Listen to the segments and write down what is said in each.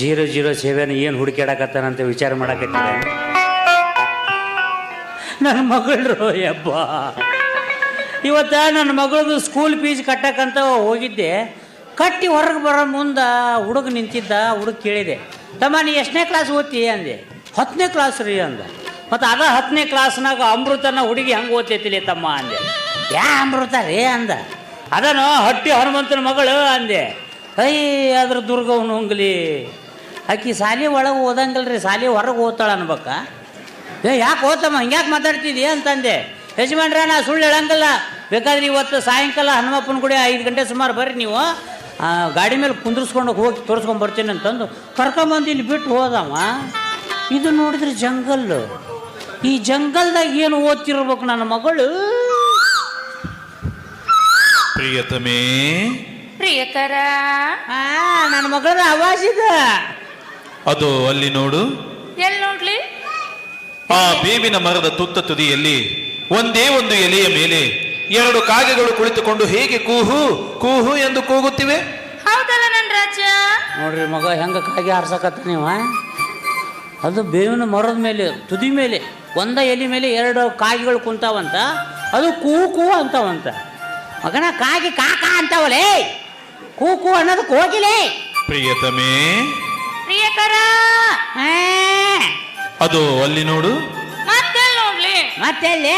Zero zero seven ಏನು ಹುಡುಕ್ಯಾಡಕತ್ತಾನಂತ ವಿಚಾರ ಮಾಡಕತ್ತಿದೆ ನನ್ನ ಮಗಳು ಯಬ್ಬ ಇವತ್ತ ನನ್ನ ಮಗಳದು ಸ್ಕೂಲ್ ಫೀಸ್ ಕಟ್ಟಕ್ಕಂತ ಹೋಗಿದ್ದೆ. ಕಟ್ಟಿ ಹೊರಗೆ ಬರೋ ಮುಂದೆ ಹುಡುಗ ನಿಂತಿದ್ದ, ಹುಡುಗ ಕೇಳಿದೆ, ತಮ್ಮ ನೀ ಎಷ್ಟನೇ ಕ್ಲಾಸ್ ಓದ್ತಿ ಅಂದೆ. ಹತ್ತನೇ ಕ್ಲಾಸ್ ರೀ ಅಂದ. ಮತ್ತು ಅದ ಹತ್ತನೇ ಕ್ಲಾಸ್ನಾಗ ಅಮೃತನ ಹುಡುಗಿ ಹೆಂಗೆ ಓದ್ತೈತಿಲಿ ತಮ್ಮ? ಅಂದೆ. ಯಾ ಅಮೃತ ರೀ? ಅಂದ. ಅದನೋ ಹಟ್ಟಿ ಹನುಮಂತನ ಮಗಳು? ಅಂದೆ. ಅಯ್ಯ, ಅದ್ರ ದುರ್ಗವನು ಹೊಂಗ್ಲಿ ಆಕಿ ಸಾಲಿ ಒಳಗೆ ಓದಂಗಲ್ರಿ ಸಾಲಿ ಹೊರಗೆ ಓದ್ತಾಳೆ ಅನ್ಬೇಕ. ಏ ಯಾಕೆ ಓದ್ತಮ್ಮ ಹಿಂಗ್ಯಾಕೆ ಮಾತಾಡ್ತಿದ್ದೀಯ ಅಂತಂದೆ. ಯಜಮಾನ್ರ ನಾ ಸುಳ್ಳು ಹೇಳಂಗಿಲ್ಲ. ಬೇಕಾದ್ರೆ ಇವತ್ತು ಸಾಯಂಕಾಲ ಹನುಮಪ್ಪನ ಗುಡಿ ಐದು ಗಂಟೆ ಸುಮಾರು ಬರ್ರಿ ನೀವು. ಆ, ಗಾಡಿ ಮೇಲೆ ಕುಂದ್ರಿಸ್ಕೊಂಡು ಹೋಗಿ ತೋರಿಸ್ಕೊಂಡು ಬರ್ತೀನಿ ಅಂತಂದು ಕರ್ಕೊಂಬಂದು ಇಲ್ಲಿ ಬಿಟ್ಟು ಹೋದಮ್ಮ ಇದು ನೋಡಿದ್ರೆ ಜಂಗಲ್ಲು ಈ ಜಂಗಲ್ದಾಗ ಏನು ಓದ್ತಿರ್ಬೇಕು ನನ್ನ ಮಗಳು? ಪ್ರಿಯತಮೇ. ಪ್ರಿಯಕರ ಆ, ನನ್ನ ಮಗಳ ಆವಾಜ್ ಇದೆ. ಅದು ಅಲ್ಲಿ ನೋಡು. ಎಲ್ಲಿ ನೋಡ್ಲಿ? ಆ ಬೇವಿನ ಮರದ ತುತ್ತ ತುದಿಯಲ್ಲಿ ಒಂದೇ ಒಂದು ಎಲೆಯ ಮೇಲೆ ಎರಡು ಕಾಗೆಗಳು ಕುಳಿತುಕೊಂಡು ಹೇಗೆ ಕೂಹು ಕೂಹು ಎಂದು ಕೂಗುತ್ತಿವೆ? ಹೌದಲ್ಲ ನನ್ ರಾಜ. ನೋಡ್ರಿ ಮಗ ಹೆಂಗ ಕಾಗಿ ಹಾರ್ಸಕತ್ತ ನೀವ? ಅದು ಬೇವಿನ ಮರದ ಮೇಲೆ ತುದಿ ಮೇಲೆ ಒಂದ ಎಲೆ ಮೇಲೆ ಎರಡು ಕಾಗಿಗಳು ಕುಂತಾವಂತ. ಅದು ಕೂ ಕೂ ಅಂತಾವಂತ. ಮಗನ ಕಾಗಿ ಕಾಕಾ ಅಂತಾವಲೇ. ಕೂ ಕೂ ಅನ್ನೋದಕ್ಕೆ ಹೋಗಿಲೇ. ಪ್ರಿಯತಮೇ ಆ, ಅದು ಅಲ್ಲಿ ನೋಡು. ಮತ್ತೆ ನೋಡ್ಲಿ? ಮತ್ತೆ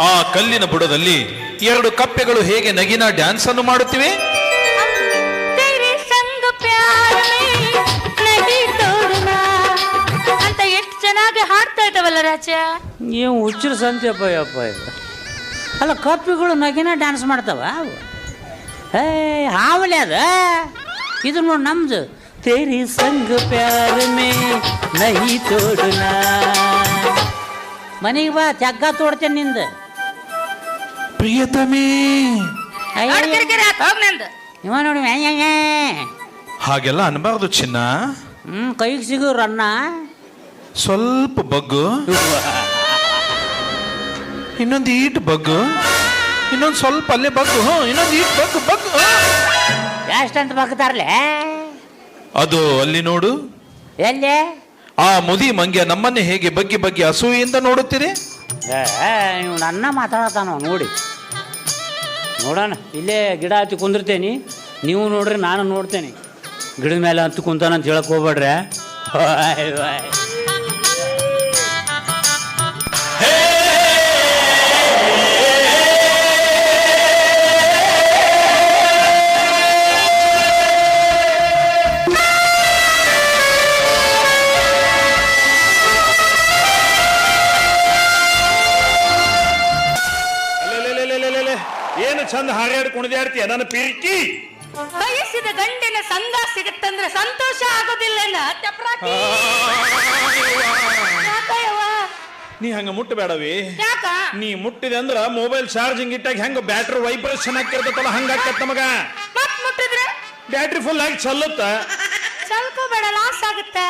ಆ ಕಲ್ಲಿನ ಬುಡದಲ್ಲಿ ಎರಡು ಕಪ್ಪೆಗಳು ಹೇಗೆ ನಗಿನ ಡ್ಯಾನ್ಸ್ ಅನ್ನು ಮಾಡುತ್ತಿವೆ? ಅಂತ ಎಷ್ಟು ಚೆನ್ನಾಗಿ ಹಾಡ್ತಾ ಇದ್ದಾವಲ್ಲ ರಾಜ ನೀವು ಹುಚ್ಚರು ಸಂತೆಪ್ಪ ಯಪ್ಪ. ಅಲ್ಲ ಕಪ್ಪೆಗಳು ನಗಿನ ಡ್ಯಾನ್ಸ್ ಮಾಡ್ತಾವ ಅವು. ಏ ಹಾವಲೆ ಅದ. ಇದು ನೋಡಿ ನಮ್ದು. ತೇರಿ ಸಂಗ प्यार ಮೇ नहीं तोड़ना। ಮನೆಗೆ ಬಾ ತೆಗ್ಗ ತೋಡ್ತೇನೆ ನಿಂದ ಪ್ರಿಯತಮೇ ಇವ ನೋಡಿ. ಹಾಗೆಲ್ಲ ಅನ್ಬಾರ್ದು ಚಿನ್ನ. ಹ್ಮ್ ಕೈಗೆ ಸಿಗೋರು ಅನ್ನ ಸ್ವಲ್ಪ ಬಗ್ಗು. ಇನ್ನೊಂದು ಈಟ್ ಬಗ್ಗು. ಇನ್ನೊಂದು ಸ್ವಲ್ಪ ಅಲ್ಲೇ ಬಗ್ಗು. ಹ್ಞೂ ಇನ್ನೊಂದು ಈಟ್ ಬಗ್ಗು ಬಗ್ಗು ಹ್ಞೂ. ಎಷ್ಟಂತ ಬಗ್ತಾರಲೆ ಅದು ಅಲ್ಲಿ ನೋಡು. ಎಲ್ಲಿ? ಆ ಮುದಿ ಮಂಗ್ಯ ನಮ್ಮನ್ನೇ ಹೇಗೆ ಬಗ್ಗಿ ಬಗ್ಗಿ ಅಸೂಯೆಯಿಂದ ನೋಡುತ್ತೀರಿ ಏ ನೀವು ನನ್ನ ಮಾತಾಡತಾನ ನೋಡಿ. ನೋಡೋಣ ಇಲ್ಲೇ ಗಿಡ ಹತ್ತಿ ಕುಂದಿರ್ತೇನೆ. ನೀವು ನೋಡ್ರಿ ನಾನು ನೋಡ್ತೇನೆ. ಗಿಡದ ಮೇಲೆ ಹತ್ತು ಕುಂತಾನಂತ ಹೇಳಕ್ ಹೋಗ್ಬೇಡ್ರೆ. ಹಾರ್ಯಾಡ್ ಕುಣಿದಾಡ್ತೀಯ? ನನ್ನ ಪಿರ್ಕಿ ಬಯಸಿದ ಗಂಡಿನ ಸಂದ ಸಿಗುತ್ತಂದ್ರೆ ಸಂತೋಷ ಆಗೋದಿಲ್ಲ ಚಪ್ರಾಕಿ. ಯಾಕಯ್ಯವ್ವ? ನೀ ಹಂಗ ಮುಟ್ಟಬೇಡವಿ. ಯಾಕ? ನೀ ಮುಟ್ಟಿದೆ ಅಂದ್ರ ಮೊಬೈಲ್ ಚಾರ್ಜಿಂಗ್ ಇಟ್ಟಾಗ ಹೆಂಗ ಬ್ಯಾಟ್ರಿ ವೈಬ್ರೇಷನ್ ಹಾಕಿರ್ತೈತಲ್ಲ ಹಂಗ ಆಕತ್ತ ನಮಗ. ಮತ್ ಮುಟ್ಟಿದ್ರೆ? ಬ್ಯಾಟ್ರಿ ಫುಲ್ ಆಗಿ ಚಲ್ಲುತ್ತ. ಚಲ್ಕೋಬೇಡ ಲಾಸ್ ಆಗುತ್ತೆ.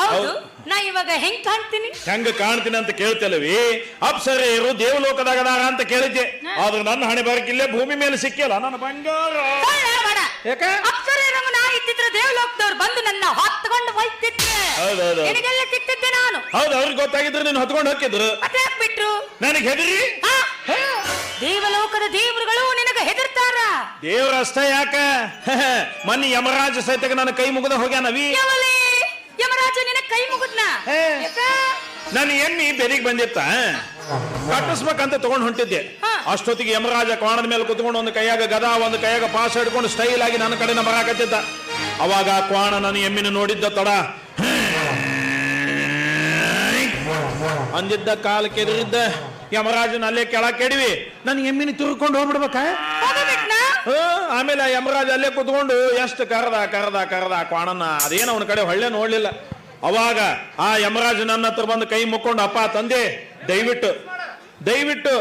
ಹೌದು. ಹೌದು. ನಾ ಇವಾಗ ಹೆಂಗ್ ಕಾಣ್ತೀನಿ? ಹೆಂಗ ಕಾಣ್ತೀನಿ ಅಂತ ಕೇಳ್ತೇಲವಿ ಅಪ್ಸರೆಯರು ದೇವಲೋಕದಾಗ ಅದಾರ ಅಂತ ಕೇಳಿದ್ದೆ. ಆದ್ರೆ ನನ್ನ ಹಣೆ ಬರಕಿಲ್ಲೇ ಭೂಮಿ ಮೇಲೆ ಸಿಕ್ಕಿಲ್ಲ ನನ್ನ ಬಂಗಾರ. ಬೇಡ, ಬೇಡ. ಯಾಕ? ಅಪ್ಸರೆಯರಂಗ ನಾ ಇದ್ದಿದ್ರೆ ದೇವಲೋಕದವ್ರು ಬಂದು ನನ್ನ ಹೊತ್ಕೊಂಡು ಹೋಯ್ತಿದ್ರೆ. ನಿನಗೆಲ್ಲ ಸಿಕ್ತಿದ್ದೆ ನಾನು. ಹೌದು ಅವ್ರಿಗೆ ಗೊತ್ತಾಗಿದ್ರೆ ನೀನು ಹೊತ್ಕೊಂಡು ಹಾಕಿದ್ರು ಮತ್ತೆ ಬಿಟ್ರು? ನನಗೆ ಹೆದರಿ? ಆ? ದೇವಲೋಕದ ದೇವರುಗಳು ನಿನಗೆ ಹೆದರ್ತಾರ. ದೇವ್ರ ಅಷ್ಟ ಯಾಕ? ಮನಿ ಯಮರಾಜ ಸಹಿತ ನನ್ನ ಕೈ ಮುಗಿದ ಹೋಗ್ಯಾನವಿ. ಯವಲೇ? ಯಮರಾಜ ನಿನ ಕೈ ಮುಗಿದ್ನ? ಹೇ. ನನ್ನ ಎಮ್ಮಿ ಬೆದಿಗೆ ಬಂದಿತ್ತ? ಕಟ್ಟಿಸ್ಬೇಕಂತ ತಗೊಂಡ್ ಹೊಂಟಿದ್ದೆ. ಹಾ. ಅಷ್ಟೊತ್ತಿಗೆ ಯಮರಾಜ ಕ್ವಾಣದ ಮೇಲೆ ಕುತ್ಕೊಂಡು ಒಂದು ಕೈಯಾಗ ಗದ ಒಂದು ಕೈಯಾಗ ಪಾಸ್ ಹಿಡ್ಕೊಂಡು ಸ್ಟೈಲ್ ಆಗಿ ನನ್ನ ಕಡೆ ಬರಾಕತ್ತಿದ್ದ ಅವಾಗ ಆ ಕ್ವಾಣ ನನ್ನ ಎಮ್ಮಿನ ನೋಡಿದ್ದ ತಡ. ಅಂದಿದ್ದ ಕಾಲ ಕೆದರಿದ್ದ ಯಮರಾಜನ ಅಲ್ಲೇ ಕೆಳ ಕೆಡವಿ. ನನ್ನ ಎಮ್ಮಿನ ತಿರುಕೊಂಡು ಹೋಗ್ಬಿಡ್ಬೇಕ? ಆಮೇಲೆ ಯಮರಾಜ ಅಲ್ಲೇ ಕುತ್ಕೊಂಡು ಎಷ್ಟು ಕರೆದ ಕರೆದ ಕರೆದ ಕ್ವಾಣನ ಅದೇನು ಅವನ ಕಡೆ ಹೊಳ್ಳೆ ನೋಡ್ಲಿಲ್ಲ. ಅವಾಗ ಆ ಯಮರಾಜ ನನ್ನ ಹತ್ರ ಬಂದು ಕೈ ಮುಕ್ಕೊಂಡು, ಅಪ್ಪ, ತಂದೆ, ದಯವಿಟ್ಟು ದಯವಿಟ್ಟು,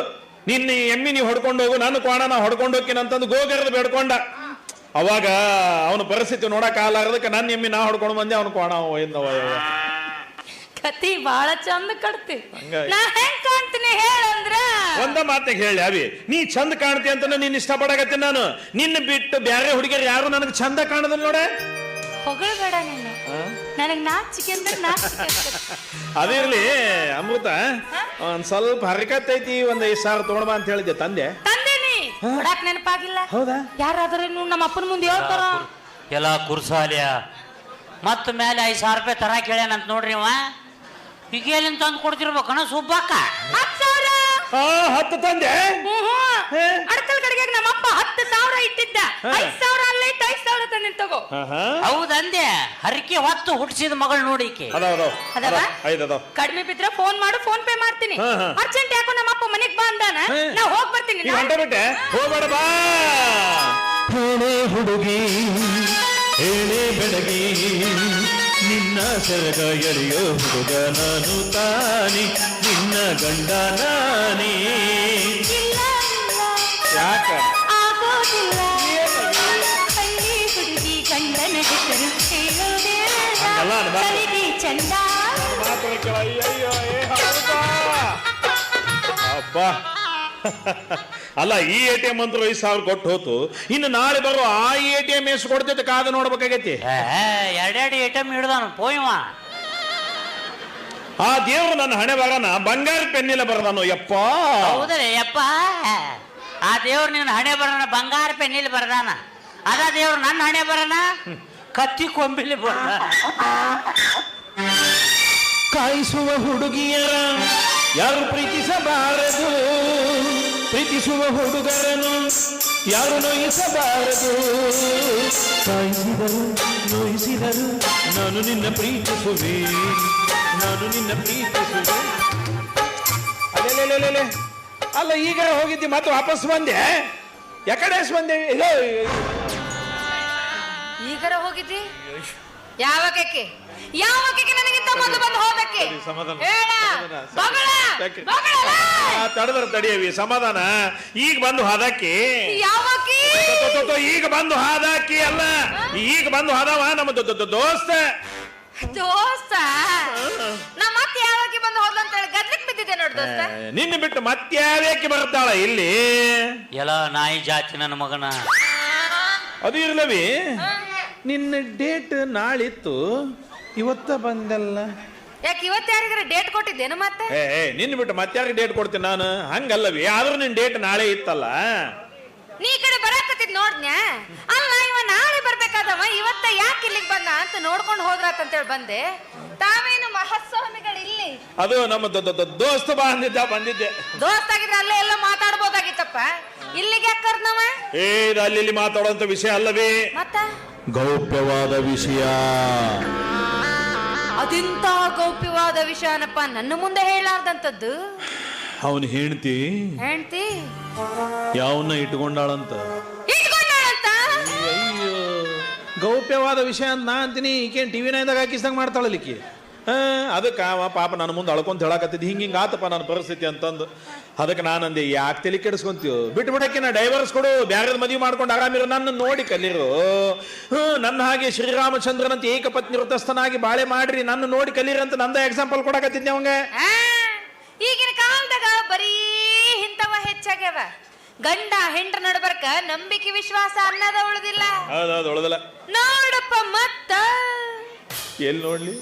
ನಿನ್ನ ಎಮ್ಮಿ ನೀವು ಹೊಡ್ಕೊಂಡು ಹೋಗು, ನನ್ನ ಕ್ವಾಣನ ಹೊಡ್ಕೊಂಡು ಹೋಗ್ತೀನಂತಂದು ಗೋಗರದ ಬೇಡ್ಕೊಂಡ. ಅವಾಗ ಅವನ ಪರಿಸ್ಥಿತಿ ನೋಡಕ್ ಆಗಲಾರದಕ್ಕೆ ನನ್ನ ಎಮ್ಮಿ ನಾ ಹೊಡ್ಕೊಂಡು ಬಂದೆ, ಅವನ ಕ್ವಾಣ ಒಯ್ದವ ಕತಿ ಬಹಳ ಚಂದ ಕಟ್ತಿ. ಹಂಗಾಗಿ. ನಾ ಹೆಂಗ್ ಕಾಣ್ತೀನಿ ಹೇಳಂದ್ರ ಒಂದ ಮಾತೆ ಹೇಳಿ ಅವಿ ನೀ ಚಂದ ಕಾಣ್ತಿ ಅಂತ ನಿನ್ನ ಇಷ್ಟಪಡಕತ್ತೀನಿ ನಾನು. ನಿನ್ನ ಬಿಟ್ಟು ಬ್ಯಾರೆ ಹುಡುಗಿಯರು ಯಾರು ನನಗೆ ಚಂದ ಕಾಣದಿಲ್ಲ ನೋಡೆ. ಹೊಗಳಬೇಡ ನೀನು. ನನಗ್ ನಾಚಿಕೆ ಅಂದ್ರೆ ನಾಚಿಕೆ ಆಗ್ತದೆ. ಅದಿರ್ಲಿ ಅಮೃತ. ಒಂದ್ ಸ್ವಲ್ಪ ಹರಕತ್ ಐತಿ ಒಂದ್ ಐದ್ ಸಾವಿರ ತಗೊಂಡ್ಬಾ ಅಂತ ಹೇಳಿದ್ದೆ ತಂದೆ. ತಂದೇನಿ ಕೊಡಾಕ್ ನೆನಪಾಗಿಲ್ಲ. ಹೌದಾ? ಯಾರಾದ್ರೂ ನಮ್ಮ ಅಪ್ಪನ ಮುಂದೆ ಹೇಳ್ತಾರ? ಎಲ್ಲ ಕುರ್ಸಾಲಿಯ. ಮತ್ತ ಮೇಲೆ ಐದು ಸಾವಿರ ರೂಪಾಯಿ ತರ ಕೇಳ್ಯಾನಂತ ನೋಡ್ರಿ ಅವ ಈಗ ಎಲ್ಲಿಂದ ತಂದು ಕೊಡ್ತಿರ್ಬೇಕಣ ಸುಬ್ಬಕ್ಕ. ಹತ್ತು ಸಾವಿರ? ಹಾ ಹತ್ತು ತಂದೆ? ಹೇ? ಅಡಕಲ್ ಕಡೆಗೆ ನಮ್ಮಪ್ಪ ಹತ್ತು ಸಾವಿರ ಇಟ್ಟಿದ್ದ. ಐದ್ ಸಾವಿರ ಅಲ್ಲ ಇತ್ತು ಐದ್ ಸಾವಿರ ತಂದೆ ತಗೋ. ಹೌದಂದೆ ಹರಕೆ ಹೊತ್ತು ಹುಟ್ಟಿಸಿದ ಮಗಳು ನೋಡಿಕೆ ಅದಾವ ಅದಾವ ಅದಾವ? ಐದ್ ಅದಾವ ಕಡಿಮೆ ಬಿದ್ರೆ ಫೋನ್ ಮಾಡು ಫೋನ್ ಪೇ ಮಾಡ್ತೀನಿ. ಹಾ, ಹಾ. ಅರ್ಜೆಂಟ್ ಯಾಕೋ ನಮ್ಮಪ್ಪ ಮನೆಗ್ ಬಾ ಅಂದಾನ? ಹೇ. ನಾ ಹೋಗ್ ಬರ್ತೀನಿ ಈಗ ಹೊಂಟ ಬಿಟ್ಟೆ? ಹೋಗ್ಬೇಡ ಬಾ. ಹೇಳೆ ಹುಡುಗಿ ಹೇಳೆ ಬೆಡಗಿ ನಿನ್ನ ಸೆರಗ ಎಳೆಯೋ ಹುಡುಗ ನಾನು ತಾನಿ ನಿನ್ನ ಗಂಡ ನಾನೇ ಇಲ್ಲ, ಇಲ್ಲ, ಯಾಕ ಆಗೋದಿಲ್ಲ ಹಳ್ಳಿ ಹುಡುಗಿ ಗಂಡನ ಹೆಸರು ಹೇಳೋದಿಲ್ಲ ಹಂಗಲ್ಲ ಅನ್ಬಾರ್ದು. ತಲೆಗೆ ಚಂದ ಅಯ್ಯಯ್ಯೋ ಏ ಹೌದಾ? ಅಬ್ಬಾ ಅಲ್ಲ ಈ ಎ ಟಿ ಎಂ ಅಂತ ಐದು ಸಾವಿರ ಕೊಟ್ಟು ಹೋತು. ಇನ್ನು ನಾಳೆ ಬರೋ ಆ ಎ ಟಿ ಎಂ ಎಷ್ಟು ಕೊಡ್ತೈತೆ ಕಾದು ನೋಡ್ಬೇಕಾಗೈತಿ? ಎರಡೆರಡು ಐಟಮ್ ಹಿಡ್ದಾನು ಪೋಯವ ಆ ದೇವ್ರು ನನ್ನ ಹಣೆ ಬರನ ಬಂಗಾರ ಪೆನ್ನಿಲ್ಲ ಬರದಾನು ಯಪ್ಪ. ಹೌದ್ರಿ ಯಪ್ಪ. ಆ ದೇವ್ರು ನಿನ್ನ ಹಣೆ ಬರೋಣ ಬಂಗಾರ ಪೆನ್ನಿಲಿ ಬರದಾನ. ಅದ ದೇವ್ರು ನನ್ನ ಹಣೆ ಬರೋಣ ಕತ್ತಿ ಕೊಂಬಿಲಿ ಬರ ಕಾಯಿಸುವ ಹುಡುಗಿಯರ ಯಾರು ಪ್ರೀತಿಸಬಾರದು? ಪ್ರೀತಿಸುವ ಹುಡುಗರನ್ನು ಯಾರು ನೋಯಿಸಬಾರದು? ಸಾಯಿಸಿದರು ನೋಯಿಸಿದರು, ನಾನು ನಿನ್ನ ಪ್ರೀತಿಸುವೆ, ನಾನು ನಿನ್ನ ಪ್ರೀತಿಸುವೆ. ಅಲ್ಲೇ ಅಲ್ಲ, ಈಗ ಹೋಗಿದ್ದಿ, ಮತ್ತೆ ವಾಪಸ್ ಬಂದೆ ಯಾಕಡೆ ಬಂದೆ? ಈಗರ ಹೋಗಿದ್ದಿ? ಯಾವಾಗಕ್ಕೆ ಯಾವಾಗಕ್ಕೆ ನನಗಿಂತ ಮೊದಲು ಬಂದು ಹೋದಕ್ಕೆ? ಬಗಳಲ್ಲ. ತಡಿಯವಿ ಸಮಾಧಾನ. ಈಗ ಬಂದು ಹಾದಾಕಿ ಯಾವಾಕಿ ತೊ, ತೊ, ತೊ, ಈಗ ಬಂದು ಹಾದಾಕಿ ಅಲ್ಲ. ಈಗ ಬಂದು ಹಾದವ ನಮ್ಮ ದೋಸ್ತ. ದೋಸ್ತ? ನಮ್ಮ ಯಾವಾಗ ಬಂದು ಹೋದ್ಲು ಅಂತ ಹೇಳಿ ಗದ್ಲಿಕ್ ಬಿದ್ದಿದೆ ನೋಡ್ ದೋಸ್ತ? ನಿನ್ನ ಬಿಟ್ಟು ಮತ್ತೆ ಬರ್ತಾಳ ಇಲ್ಲಿ? ಎಲ್ಲ ನಾಯಿ ಜಾತಿ ನನ್ನ ಮಗನ. ಅದು ಇರ್ಲವಿ. ನಿನ್ನ ಡೇಟ್ ನಾಳಿತ್ತು. ಇವತ್ತ ಬಂದಲ್ಲ. ಯಾಕೆ ಇವತ್ತು ಯಾರಿಗಾರ ಡೇಟ್ ಕೊಟ್ಟಿದ್ದೇನು ಮತ್ತೆ? ಏ ಏ, ನಿನ್ನ ಬಿಟ್ಟು ಮತ್ಯಾರಿಗೆ ಡೇಟ್ ಕೊಡ್ತೀನಿ ನಾನು? ಹಂಗಲ್ಲವೇ? ಆದ್ರೂ ನಿನ್ ಡೇಟ್ ನಾಳೆ ಇತ್ತಲ್ಲ? ನೀ ಈ ಕಡೆ ಬರಾಕತ್ತಿದ್ ನೋಡ್ನ್ಯಾ? ಅಲ್ಲ ಇವ ನಾಳೆ ಬರ್ಬೇಕಾದವ ಇವತ್ತ ಯಾಕೆ ಇಲ್ಲಿಗೆ ಬಂದ ಅಂತ ನೋಡ್ಕೊಂಡು ಹೋದ್ರಾತಂತೇಳಿ ಬಂದೆ. ತಾವೇನು ಮಹಾಸ್ವಾಮಿಗಳು ಇಲ್ಲಿ ಅದು ನಮ್ಮ ದೊ- ದೊ- ದೊ- ದೋಸ್ತ ಬಾ ಅಂದಿದ್ದ ಬಂದಿದ್ದೆ. ದೋಸ್ತ ಆಗಿದ್ರೆ ಅಲ್ಲೇ ಎಲ್ಲ ಮಾತಾಡ್ಬೋದಾಗಿತ್ತಪ್ಪ. ಇಲ್ಲಿಗೆ ಯಾಕೆ ಕರ್ದವ? ಏ ಇದು ಅಲ್ಲಿ ಇಲ್ಲಿ ಮಾತಾಡುವಂತ ವಿಷಯ ಅಲ್ಲವೇ? ಮತ್ತ? ಗೌಪ್ಯವಾದ ವಿಷಯ. ಅದೆಂತ ಗೌಪ್ಯವಾದ ವಿಷಯನಪ್ಪ ನನ್ನ ಮುಂದೆ ಹೇಳಾರ್ದಂತದ್ದು ಅವನು ಹೆಂಡ್ತಿ. ಹೇಳ್ತಿ ಯಾವನ್ನ ಇಟ್ಕೊಂಡಾಳಂತ? ಇಟ್ಕೊಂಡಾಳಂತ? ಅಯ್ಯೋ. ಗೌಪ್ಯವಾದ ವಿಷಯ ಅಂತ ನಾ ಅಂತೀನಿ. ಈಕೆ ಟಿವಿ ನೈನ್ದಾಗ ಹಾಕಿಸ್ದಂಗೆ ಮಾಡ್ತಾಳಲಿಕ್ಕೆ ಅದಕ್ಕೆ ಅವ ಪಾಪ ನನ್ನ ಮುಂದೆ ಅಳ್ಕೊಂತ ಹೇಳಕತ್ತಿದ್ದು. ಹಿಂಗೆ ಹಿಂಗೆ ಆತಪ್ಪ ನನ್ನ ಪರಿಸ್ಥಿತಿ ಅಂತಂದು. ಅದಕ್ಕೆ ನಾನಂದೆ ಅಂದೆ ಯಾಕೆ ತಲೆ ಕೆಡಿಸ್ಕೊಂತೀವಿ ಬಿಟ್ಟು ಬಿಡಕ್ಕೆ ನಾ ಡೈವರ್ಸ್ ಕೊಡು ಬ್ಯಾರದ ಮದುವೆ ಮಾಡ್ಕೊಂಡು ಆರಾಮಿರೋ ನನ್ನ ನೋಡಿ ಕಲಿರು. ಹ್ಞೂ ನನ್ನ ಹಾಗೆ ಶ್ರೀರಾಮಚಂದ್ರನಂತ ಏಕಪತ್ನಿ ವೃತಸ್ಥನಾಗಿ ಬಾಳೆ ಮಾಡ್ರಿ ನನ್ನ ನೋಡಿ ಕಲೀರಿ ಅಂತ ನಂದ ಎಕ್ಸಾಂಪಲ್ ಕೊಡಕತ್ತಿದ್ದೆ ಅವಂಗೆ. ಈಗಿನ ಕಾಲದಾಗ ಬರೀ ಇಂಥವ ಹೆಚ್ಚಾಗ್ಯವ. ಗಂಡ ಹೆಂಡ್ರ ನಡ್ಬರ್ಕ ನಂಬಿಕೆ ವಿಶ್ವಾಸ ಅನ್ನದ ಉಳಿದಿಲ್ಲ. ಹೌದೌದು ಉಳ್ದಲ್ಲ. ನೋಡಪ್ಪ ಮತ್ತ. ಎಲ್ಲಿ ನೋಡ್ಲಿ?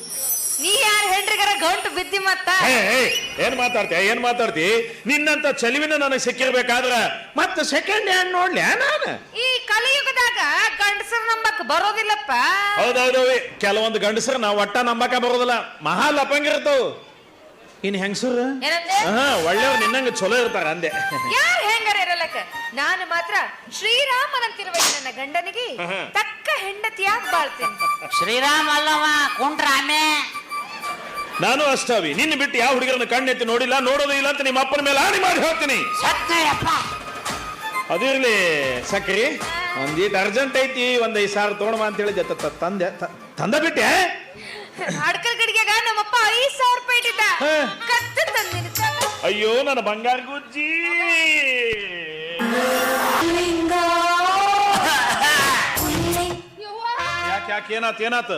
ನೀ ಯಾರ ಹೆಂಡ್ರಿಗಾರ ಗಂಟು ಬಿದ್ದಿ ಮತ್ತ? ಏ, ಏ, ಏನ್ ಮಾತಾಡ್ತೀಯ ಏನ್ ಮಾತಾಡ್ತಿ? ನಿನ್ನಂತ ಚಲುವಿನ ನನಗೆ ಸಿಕ್ಕಿರ್ಬೇಕಾದ್ರ ಮತ್ತೆ ಸೆಕೆಂಡ್ ಹ್ಯಾಂಡ್ ನೋಡ್ಲಿ ನಾನು? ಈ ಕಲಿಯುಗದಾಗ ಗಂಡಸರ್ ನಂಬಕ್ ಬರೋದಿಲ್ಲಪ್ಪ. ಹೌದೌದು ಕೆಲವೊಂದು ಗಂಡಸರು ನಾವು ಒಟ್ಟ ನಂಬಕ ಬರೋದಿಲ್ಲ. ಮಹಾ ಲಪಂಗಿರ್ತಾವ ಇನ್ ಹೆಂಗಸರು? ಏನಂದೆ? ಹಾ ಒಳ್ಳೆಯವ್ರು ನಿನ್ನಂಗ ಚಲೋ ಇರ್ತಾರ ಅಂದೆ. ಯಾರ್ ಹೆಂಗಾರ ಇರಲಕ್ಕ? ನಾನು ಮಾತ್ರ ಶ್ರೀರಾಮನಂತಿರುವ ಈ ನನ್ನ ಗಂಡನಿಗೆ ತಕ್ಕ ಹೆಂಡತಿಯಾಗಿ ಬಾಳ್ತೇನೆ. ಶ್ರೀರಾಮ್ ಅಲ್ಲವ ಕುಂಟ್ರಾಮೆ ನಾನು ಅಷ್ಟಾವಿ. ನಿನ್ನ ಬಿಟ್ಟು ಯಾವ ಹುಡುಗರನ್ನ ಕಣ್ಣೆತ್ತಿ ನೋಡಿಲ್ಲ ನೋಡೋದು ಇಲ್ಲ ಅಂತ ನಿಮ್ಮ ಅಪ್ಪನ ಮೇಲೆ ಆಣಿ ಮಾಡಿ ಹೇಳ್ತೀನಿ. ಸತ್ತಯ್ಯಪ್ಪ ಅದಿರ್ಲಿ ಸಕ್ರಿ. ಒಂದೀಟ್ ಅರ್ಜೆಂಟ್ ಐತಿ ಒಂದ್ ಐದು ಸಾವಿರ ತೋಣಮ ಅಂತ ಹೇಳಿ ತಂದೆ ತಂದ ಬಿಟ್ಟೆ? ಅಡ್ಕಲ್ ನಮ್ಮಪ್ಪ ಐದು ಸಾವಿರ ರೂಪಾಯಿ ಇಟ್ಟಿದ್ದ. ಹಾ. ಕತ್ತು ತಂದಿನ ಅಯ್ಯೋ ನನ್ನ ಬಂಗಾರ ಗುಜ್ಜಿ. ಯಾಕೆ ಯಾಕೆ ಏನಾತ್ ಏನಾತ್?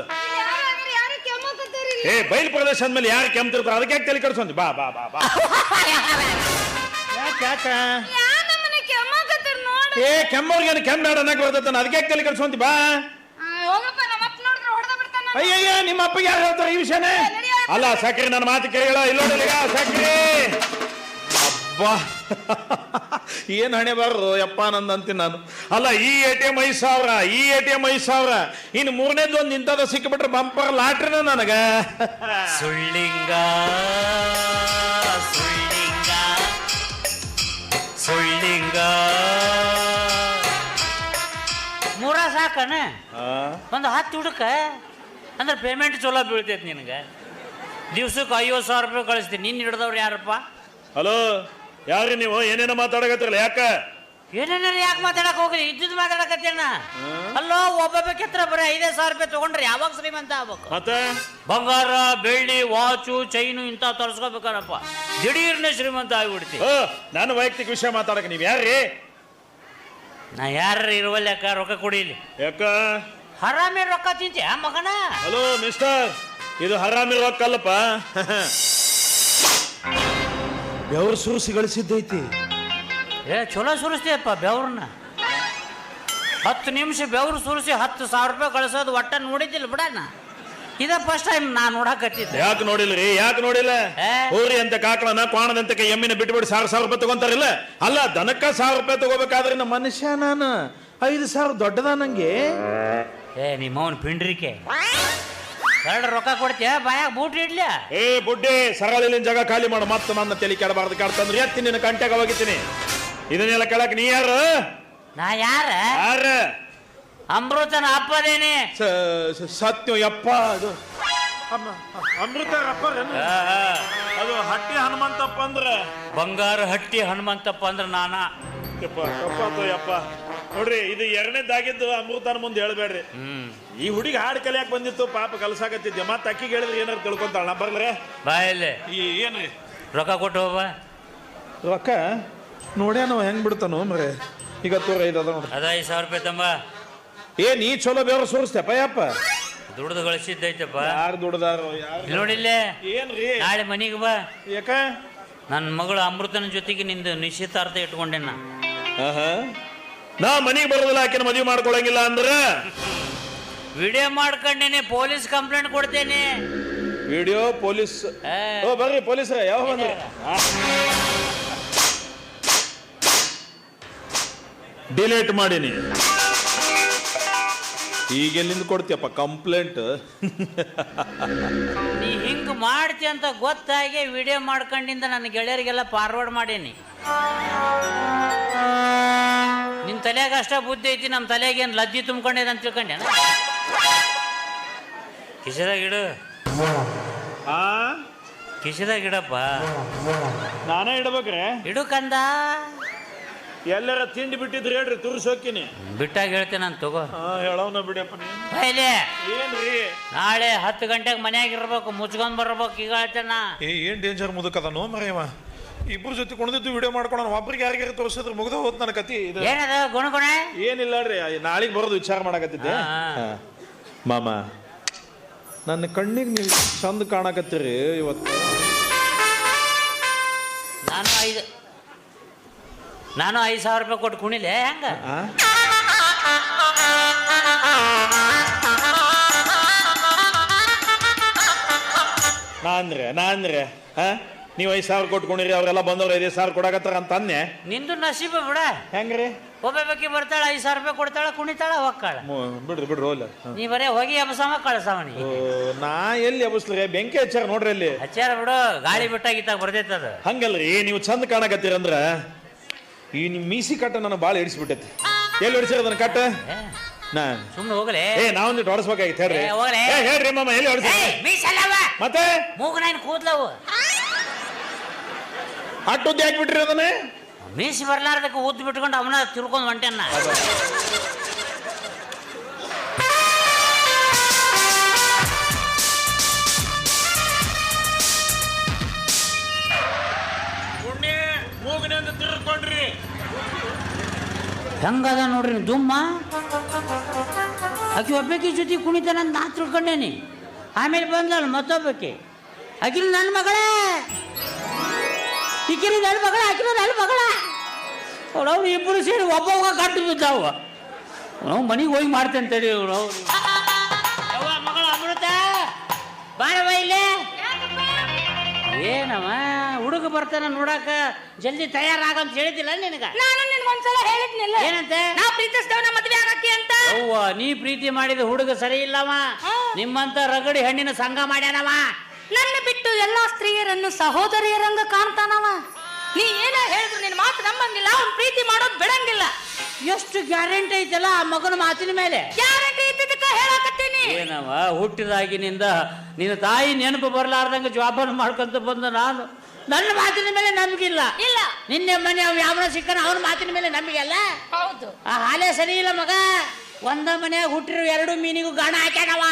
ಏ ಬಯಲು ಪ್ರದೇಶ ಅಂದ್ಮೇಲೆ ಯಾರು ಕೆಮ್ತಿರ್ತಾರ ಅದಕ್ಕೆ ಯಾಕೆ ತಲೆ ಕೆಡ್ಸೊಂದಿ ಬಾ ಬಾ ಬಾ ಬಾ. ಯಾಕೆ ಯಾಕ? ಏ ಕೆಮ್ಮವ್ರಿಗೆ ಕೆಮ್ಮ ಬೇಡ ಅನ್ನಕ್ ಬರ್ತೈತೆ ಅದಕ್ಕೆ ಯಾಕೆ ತಲೆ ಕೆಡ್ಸೊಂತಿ ಬಾ. ಅಯ್ಯಯ್ಯ ನಿಮ್ಮ ಅಪ್ಪಗೆ ಯಾರು ಹೇಳ್ತಾರೆ ಈ ವಿಷಯನೇ? ಅಲ್ಲ ಸಕ್ರಿ ನನ್ನ ಮಾತು ಕೇಳ ಇಲ್ಲ ಸಕ್ರಿ. ಅಬ್ಬಾ. ಏನ್ ಹಣೆ ಬಾರದು ಯಪ್ಪ ನಂದು ಅಂತೀನಿ ನಾನು. ಅಲ್ಲ ಈ ಎ ಟಿ ಎಂ ಐದು ಸಾವಿರ ಈ ಎ ಟಿ ಎಂ ಐದು ಸಾವಿರ ಇನ್ನು ಮೂರನೇದು ಒಂದು ಇಂಥದ್ದು ಸಿಕ್ಕಿಬಿಟ್ರೆ ಬಂಪರ್ ಲಾಟ್ರಿನ ನನಗೆ? ಸುಳ್ಳಿಂಗ ಸುಳ್ಳಿಂಗ ಸುಳ್ಳಿಂಗ. ಮೂರ ಸಾಕನ ಒಂದು ಹತ್ತು ಹುಡುಕ? ಅಂದ್ರೆ ಪೇಮೆಂಟ್ ಚಲೋ ಬೀಳ್ತೈತಿ ನಿನಗೆ. ದಿವ್ಸಕ್ಕೆ ಐವತ್ತು ಸಾವಿರ ರೂಪಾಯಿ ಕಳಿಸ್ತೀನಿ. ನಿನ್ನ ಹಿಡ್ದವ್ರು ಯಾರಪ್ಪ? ಹಲೋ ಯಾರು ನೀವು? ಏನೇನೋ ಮಾತಾಡಕತ್ತಿರಲ್ಲ ಯಾಕ? ಏನೇನಾರ ಯಾಕೆ ಮಾತಾಡಕ್ ಹೋಗ್ರಿ ಇದ್ದಿದ್ದು ಮಾತಾಡಕತ್ತೇನ ಅಲ್ಲೋ ಒಬ್ಬೊಬ್ಬ ಕೆತ್ರ ಬರೀ ಐದೇ ಸಾವಿರ ರೂಪಾಯಿ ತಗೊಂಡ್ರೆ ಯಾವಾಗ ಶ್ರೀಮಂತ ಆಗ್ಬೇಕು? ಮತ್ತೆ? ಬಂಗಾರ ಬೆಳ್ಳಿ ವಾಚು ಚೈನು ಇಂತ ತರ್ಸ್ಕೋಬೇಕಾರಪ್ಪ ದಿಢೀರ್ನೆ ಶ್ರೀಮಂತ ಆಗ್ಬಿಡ್ತಿ. ಓ ನಾನು ವೈಯಕ್ತಿಕ ವಿಷಯ ಮಾತಾಡಕ ನೀವು ಯಾರ್ರಿ? ನಾ ಯಾರ ಅಕ್ಕ ರೊಕ್ಕ ಕೊಡಿಲಿ? ಯಾಕ? ಹರಾಮಿ ರೊಕ್ಕ ತಿಂತೀಯ ಮಗನ? ಹಲೋ ಮಿಸ್ಟರ್ ಇದು ಹರಾಮಿ ರೊಕ್ಕಲ್ಲಪ್ಪ ಬೆವರು ಸುರಿಸಿ ಗಳಿಸಿದ್ದೈತಿ. ಏ ಚಲೋ ಸುರಿಸ್ತೀಯಪ್ಪ ಬೆವ್ರನ್ನ ಹತ್ತು ನಿಮಿಷ ಬೆವ್ರು ಸುರಿಸಿ ಹತ್ತು ಸಾವಿರ ರೂಪಾಯಿ ಕಳಿಸೋದು ಒಟ್ಟ ನೋಡಿದ್ದಿಲ್ಲ ಬಿಡಣ್ಣ. ಇದ ಫಸ್ಟ್ ಟೈಮ್ ನಾ ನೋಡಕತ್ತಿದ್ದೆ. ಯಾಕೆ ನೋಡಿಲ್ರಿ? ಯಾಕೆ ನೋಡಿಲ್ಲ? ಏ? ಹೋರಿ ಅಂತ ಕಾಕಳನ ಕೈ ಎಮ್ಮಿನ ಬಿಟ್ಟು ಬಿಟ್ಟು ಸಾವಿರ ಸಾವಿರ ರೂಪಾಯಿ ತಗೊಂತಾರಿಲ್ಲ ಅಲ್ಲ ದನಕ್ಕ ಸಾವಿರ ರೂಪಾಯಿ ತಗೋಬೇಕಾದ್ರೆ ನಮ್ಮ ಮನುಷ್ಯ ನಾನು. ಐದು ಸಾವಿರ ದೊಡ್ಡದ ನಂಗೆ. ಏ ನಿಮ್ಮವನ್ ಪಿಂಡ್ರಿಕೆ. ಎರಡು ರೊಕ್ಕ ಕೊಡ್ತೀಯ? ಬಾಯಾಗ ಬೂಟ್ ಇಡ್ಲಿ? ಏ ಬುಡ್ಡಿ ಸರಳಿನ ಜಾಗ ಖಾಲಿ ಮಾಡು. ಮತ್ತೆ ನನ್ನ ತಲೆ ಕೆಡಬಾರ್ದು ಕಾಡ್ತಂದ್ರೆ ಎತ್ತಿ ನಿನ್ನ ಕಂಟೆಗೆ ಹೋಗಿತ್ತೀನಿ ಇದನ್ನೆಲ್ಲ ಕೇಳಕ್ ನೀ ಯಾರು? ನಾ ಯಾರ? ಯಾರ? ಅಮೃತನ ಅಪ್ಪದೇನೆ. ಸ- ಸ- ಸತ್ಯ ಯಪ್ಪ ಅದು. ಅಮೃತ ಅಪ್ಪ ಅದು ಹಟ್ಟಿ ಹನುಮಂತಪ್ಪ ಅಂದ್ರೆ. ಬಂಗಾರ ಹಟ್ಟಿ ಹನುಮಂತಪ್ಪ ಅಂದ್ರ ನಾನಾ. ಯಪ್ಪ ತಪ್ಪಾತು ಯಪ್ಪ. ನೋಡ್ರಿ ಇದು ಎರಡನೇದಾಗಿದ್ದು ಅಮೃತನ ಮುಂದೆ ಹೇಳ್ಬೇಡ್ರಿ. ಈ ಹುಡುಗಿ ಹಾಡು ಕಲಿಯಾಕ ಬಂದಿತ್ತು ಪಾಪ ಕಲ್ಸಾಕತ್ತಿದ್ದೆ. ಮತ್ತೆ ಅಕ್ಕಿಗೆ ಹೇಳಿದ್ರೆ ಏನಾರು ತಿಳ್ಕೊಂತಾಳ. ನಾ ಬರ್ಲ್ರೆ ಬಾಯಲ್ಲಿ ಈ ಏನ್ರಿ? ರೊಕ್ಕ ಕೊಟ್ಟು ಹೋಗ ರೊಕ್ಕ? ನೋಡ್ಯಾ ನಾವು ಹೆಂಗ್ ಬಿಡ್ತಾನೋ ಮರೆ. ಈಗ ತೋರ ಐದು ಅದ ನೋಡ್ರಿ. ಅದ ಐದು ಸಾವಿರ ರೂಪಾಯಿ ತಮ್ಮ ಏ ನೀ ಚಲೋ ಬೇವ್ರ ಸುರಿಸ್ತೇಪ ಯಪ್ಪ. ದುಡ್ದು ಗಳಿಸಿದ್ದೈತಪ್ಪ. ಯಾರು ದುಡ್ದಾರೋ ಯಾರು ನೋಡಿಲ್ಲೇ ಏನ್ರಿ? ನಾಳೆ ಮನೆಗೆ ಬಾ. ಯಾಕ ನನ್ನ ಮಗಳು ಅಮೃತನ ಜೊತೆಗೆ ನಿಂದು ನಿಶ್ಚಿತಾರ್ಥ ಇಟ್ಕೊಂಡೆ ನಾ. ಆಹಾ. ನಾ ಮನೆಗೆ ಬರೋದಿಲ್ಲ ಆಕಿನ ಮದುವೆ ಮಾಡ್ಕೊಳಂಗಿಲ್ಲ ಅಂದ್ರೆ? ವಿಡಿಯೋ ಮಾಡ್ಕೊಂಡೇನೆ ಪೊಲೀಸ್ ಕಂಪ್ಲೇಂಟ್ ಕೊಡ್ತೇನೆ. Video police. ಓ ಬರ್ರಿ ಪೊಲೀಸ್ ಯಾವ ಬಂದ್ರಿ? ಡಿಲೇಟ್ ಮಾಡೀನಿ. ಈಗೆಲ್ಲಿಂದ ಕೊಡ್ತೀಯಪ್ಪ ಕಂಪ್ಲೇಂಟ್? ನೀ ಹಿಂಗ್ ಮಾಡ್ತಿ ಅಂತ ಗೊತ್ತಾಗಿ ವಿಡಿಯೋ ಮಾಡ್ಕೊಂಡಿಂದ ನನ್ನ ಗೆಳೆಯರಿಗೆಲ್ಲ ಫಾರ್ವರ್ಡ್ ಮಾಡೇನಿ. ನಿನ್ ತಲೆಯಾಗ ಅಷ್ಟ ಬುದ್ಧಿ ಐತಿ ನಮ್ಮ ತಲೆಯಾಗ ಏನು ಲಜ್ಜಿ ತುಂಬ್ಕೊಂಡಿದೆ ಅಂತ ತಿಳ್ಕೊಂಡೆ ಕಿಶದಾಗ ಇಡು. ಆ? ಕಿಶದಾಗ ಇಡಪ್ಪ. ನಾನೇ ಇಡ್ಬೇಕ್ರೆ. ಇಡು ಕಂದ. ಎಲ್ಲರ ತಿಂಡಿ ಬಿಟ್ಟಿದ್ರೆ ಹೇಳ್ರಿ ತುರ್ಸಿ ಹೋಗ್ತೀನಿ. ಬಿಟ್ಟಾಗ ಹೇಳ್ತೇನೆ ನಾನು ತಗೋ. ಹಾ ಹೇಳವನ ಬಿಡಪ್ಪ ನೀ ಬೈಲೆ ಏನ್ರಿ? ನಾಳೆ ಹತ್ತು ಗಂಟೆಗೆ ಮನ್ಯಾಗ ಇರ್ಬೇಕು ಮುಚ್ಕೊಂಡ್ ಬರ್ಬೇಕು ಈಗ ಹೇಳ್ತೇನ ಏ ಏನ್ ಡೇಂಜರ್ ಮುದುಕದನು ಮರೇವ ಇಬ್ರು ಜೊತೆ ಕುಣಿದಿದ್ದು ವಿಡಿಯೋ ಮಾಡ್ಕೊಂಡು ಒಬ್ರಿಗೆ ಯಾರಿಗಾರ ತೋರಿಸಿದ್ರೆ ಮುಗ್ದ ಹೋತ್ ನನ್ನ ಕತಿ ಇದು. ಏನದ ಗುಣಗುಣ? ಏನಿಲ್ಲ ರೀ ನಾಳೆಗೆ ಬರೋದು ವಿಚಾರ ಮಾಡಕತ್ತಿದ್ದೆ. ಮಾಮ ನನ್ನ ಕಣ್ಣಿಗೆ ನೀವು ಚಂದ ಕಾಣಕತ್ತೀರಿ ಇವತ್ತು. ನಾನು ಐದು ನಾನು ಐದು ಸಾವಿರ ರೂಪಾಯಿ ಕೊಟ್ಟು ಕುಣಿಲೆ ಹೆಂಗ? ಆ? ನಾನ್ರೆ ನಾನ್ರೆ ಹಾ ನೀವು ಐದು ಸಾವಿರ ಕೊಟ್ಕೊಂಡಿರಿ ಅವರೆಲ್ಲ ಬಂದವ್ರು ಐದು ಸಾವಿರ ಕೊಡಕತ್ತಾರ ಅಂತ ಅನ್ನೆ ನಿಂದು ನಸೀಬ ಬಿಡ. ಹೆಂಗ್ರಿ? ಒಬ್ಬಾಕಿ ಬರ್ತಾಳ ಐದು ಸಾವಿರ ರೂಪಾಯಿ ಕೊಡ್ತಾಳ ಕುಣಿತಾಳ ಮು- ಬಿಡ್ರಿ ಬಿಡ್ರಿ ಹೋಗ್ಲ. ನೀ ಬರೇ ಹೋಗಿ ಎಬ್ಸಮ ಕಳ್ಸವನಿ ನಾ. ಎಲ್ಲಿ ಎಬ್ಸ್ಲಿ ಬೆಂಕಿ ಹಚ್ಚಾರ ನೋಡ್ರಿ ಅಲ್ಲಿ. ಹಚ್ಚಾರ ಬಿಡು ಗಾಳಿ ಬಿಟ್ಟಾಗಿತ್ತಾಗ ಬರ್ತೈತೆ ಅದು. ಹಂಗಲ್ರಿ ನೀವು ಚಂದ ಕಾಣಕತ್ತೀರಂದ್ರ ಈ ನಿಮ್ ಮೀಸಿ ಕಟ್ಟ ನನಗೆ ಭಾಳ ಹಿಡಿಸ್ಬಿಟ್ಟೈತಿ. ಎಲ್ಲಿ ಹಿಡಿಸಿರ ಅದನ್ನ ಕಟ್ಟ? ನಾ. ಸುಮ್ಮನೆ ಹೋಗ್ಲೆ. ಏ ನಾವೊಂದಿಟ್ಟು ಹೊಡಸ್ಬೇಕಾಗಿತ್ತು ಹೇಳ್ರಿ. ಏ, ಹೋಗ್ಲೆ. ಏ, ಹೇಳ್ರಿ ಮಾಮ ಎಲ್ಲಿ ಹೊಡಿಸಿ ಏಯ್, ಮೂಗ ಮತ್ತೆ? ಮೂಗನಾಯಿನ ಕೂದ್ಲವು. ಅಟ್ಟುದ್ದಿ ಹಾಕ್ಬಿಟ್ರಿ ಅದನ್ನ? ಮೀಸಿ ಬರ್ಲಾರ್ದಕ್ಕೆ ಉದ್ದು ಬಿಟ್ಕೊಂಡು ಅವನ ತಿಳ್ಕೊಂಡು ಹೊಂಟೆನ್ನ ಪುಣ್ಯ ಮೂಗಿನಿಂದ ತಿರ್ಕೊಂಡ್ರಿ ಹೆಂಗದ ನೋಡ್ರಿ ದುಮ್ಮ? ಆಕೆ ಒಬ್ಬಾಕಿ ಜೊತೆ ಕುಣಿತಾನ ಅಂತ ನಾ ತಿಳ್ಕೊಂಡೇನಿ. ಆಮೇಲೆ ಬಂದಲ್ಲ ಮತ್ತೊಬ್ಬಾಕಿ. ಆಕಿನ ನನ್ನ ಮಗಳೇ! ಈಕಿನ ನನ್ನ ಮಗಳ ಆಕಿನ ನನ್ನ ಮಗಳ. ಅವ್ರು ಇಬ್ಬರು ಸೇರಿ ಒಬ್ಬ ಕಟ್ಟು ಬಿದ್ದಾವ. ನಾವು ಮನೆಗೆ ಹೋಗಿ ಮಾಡ್ತೇನೆ ತಡಿ ಅವ್ರು. ಮಗಳ ಅಮೃತ ಬಾರವ ಇಲ್ಲೇ? ಏನವ ಹುಡುಗ ಬರ್ತಾನ ನೋಡಾಕ ಜಲ್ದಿ ತಯಾರಾಗಂತ ಹೇಳಿದಿಲ್ಲ ನಿನಗ? ನಾನು ನಿನ್ಗೊಂದ್ಸಲ ಹೇಳಿದ್ನಿಲ್ಲ. ಏನಂತೆ? ನಾ ಪ್ರೀತಿಸಿದವನ ಮದ್ವೆ ಆಗಕ್ಕೆ ಅಂತ. ಅವ್ವ ನೀ ಪ್ರೀತಿ ಮಾಡಿದ ಹುಡುಗ ಸರಿ ಇಲ್ಲವ ನಿಮ್ಮಂತ ರಗಡಿ ಹೆಣ್ಣಿನ ಸಂಘ ಮಾಡ್ಯಾನವ ನನ್ನ ಬಿಟ್ಟು ಎಲ್ಲಾ ಸ್ತ್ರೀಯರನ್ನು ಸಹೋದರಿಯರಂಗ ಕಾಣ್ತಾನವ? ನೀ ಏನ ಹೇಳಿದ್ರು ನಿನ್ ಮಾತು ನಂಬಂಗಿಲ್ಲ ಅವ್ನು ಪ್ರೀತಿ ಮಾಡೋದು ಬಿಡಂಗಿಲ್ಲ. ಎಷ್ಟು ಗ್ಯಾರಂಟಿ ಐತಲ್ಲ ಆ ಮಗನ ಮಾತಿನ ಮೇಲೆ? ಗ್ಯಾರಂಟಿ ಇದ್ದಿದ್ದಕ್ಕ ಹೇಳಕತ್ತೀನಿ. ಏನವ ಹುಟ್ಟಿದಾಗಿನಿಂದ ನಿನ್ನ ತಾಯಿ ನೆನಪು ಬರ್ಲಾರ್ದಂಗ ಜವಾಬಾನ ಮಾಡ್ಕೊಂತ ಬಂದ ನಾನು? ನನ್ನ ಮಾತಿನ ಮೇಲೆ ನಂಬಿಕಿಲ್ಲ ಇಲ್ಲ. ನಿನ್ನೆ ಮನೆ ಅವ್ ಯಾವ ಸಿಕ್ಕನ ಅವನ ಮಾತಿನ ಮೇಲೆ ನಂಬಿಕೆ ಅಲ್ಲ ಹೌದು. ಆ ಹಾಲೇ ಸರಿ ಇಲ್ಲ ಮಗ. ಒಂದ ಮನೆಯಾಗ ಹುಟ್ಟಿರೋ ಎರಡು ಮೀನಿಗೂ ಗಾಣ ಹಾಕ್ಯಾನವ.